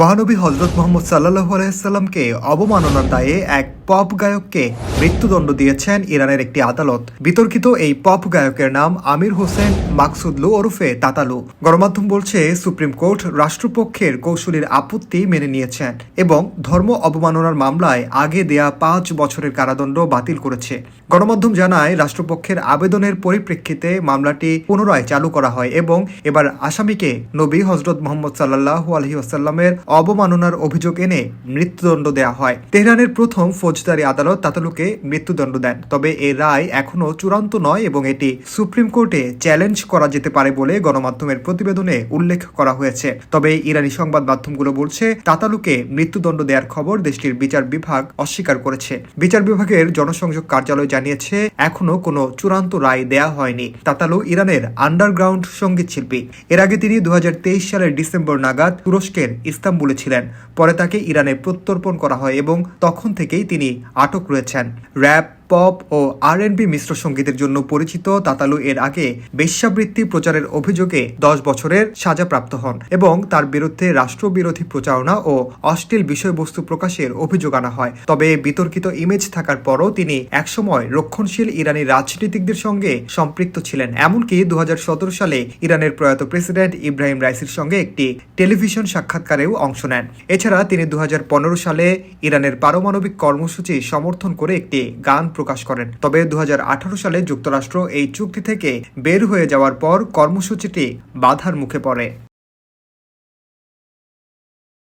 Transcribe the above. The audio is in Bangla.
মহানবী হজরত মোহাম্মদ সাল্লাহু আলাইসাল্লামকে অবমাননার দায়ে এক পপ গায়ককে মৃত্যুদণ্ড দিয়েছেন ইরানের একটি আদালত। বিতর্কিত এই পপ গায়কের নাম আমির হোসেন মাকসুদলু ওরফে তাতালু। গণমাধ্যম বলছে, সুপ্রিম কোর্ট রাষ্ট্রপক্ষের কৌশলীর আপত্তি মেনে নিয়েছেন এবং ধর্ম অবমাননার মামলায় আগে দেয়া পাঁচ বছরের কারাদণ্ড বাতিল করেছে। গণমাধ্যম জানায়, রাষ্ট্রপক্ষের আবেদনের পরিপ্রেক্ষিতে মামলাটি পুনরায় চালু করা হয় এবং এবার আসামিকে নবী হজরত মোহাম্মদ সাল্লাহু আলহি আসাল্লামের অবমাননার অভিযোগ এনে মৃত্যুদণ্ড দেওয়া হয়। তেহরানের প্রথম ফৌজদারি আদালত তাতালুকে মৃত্যুদণ্ড দেন। তবে এই রায় এখনও চূড়ান্ত নয় এবং এটি সুপ্রিম কোর্টে চ্যালেঞ্জ করা যেতে পারে বলে গণমাধ্যমের প্রতিবেদনে উল্লেখ করা হয়েছে। তবে ইরানি সংবাদ মাধ্যমগুলো বলছে, তাতালুকে মৃত্যুদণ্ড দেওয়ার খবর দেশটির বিচার বিভাগ অস্বীকার করেছে। বিচার বিভাগের জনসংযোগ কার্যালয় জানিয়েছে, এখনও কোনো চূড়ান্ত রায় দেয়া হয়নি। তাতালু ইরানের আন্ডারগ্রাউন্ড সংগীত শিল্পী এর আগে তিনি দু হাজার তেইশ সালের ডিসেম্বর নাগাদ তুরস্কের ইস্তাম্বুলে ছিলেন পরে তাকে ইরানে প্রত্যর্পণ করা হয় এবং তখন থেকেই তিনি আটক রয়েছেন। র্যাপ পপ ও আর বি মিশ্র সঙ্গীতের জন্য পরিচিত তাতালু এর আগে বেশ্যাবৃত্তি প্রচারের অভিযোগে দশ বছরের সাজাপ্রাপ্ত হন এবং তার বিরুদ্ধে রাষ্ট্রবিরোধী প্রচারণা ও অশ্লীল বিষয়বস্তু প্রকাশের অভিযোগ আনা হয়। তবে বিতর্কিত ইমেজ থাকার পরও তিনি একসময় রক্ষণশীল ইরানি রাজনীতিকদের সঙ্গে সম্পৃক্ত ছিলেন। এমনকি দু হাজার সতেরো সালে ইরানের প্রয়াত প্রেসিডেন্ট ইব্রাহিম রাইসির সঙ্গে একটি টেলিভিশন সাক্ষাৎকারেও অংশ নেন। এছাড়া তিনি দু হাজার পনেরো সালে ইরানের পারমাণবিক কর্মসূচি সমর্থন করে একটি গান প্রকাশ করেন। তবে দু হাজার আঠারো সালে যুক্তরাষ্ট্র এই চুক্তি থেকে বের হয়ে যাওয়ার পর কর্মসূচিটি বাধার মুখে পড়ে।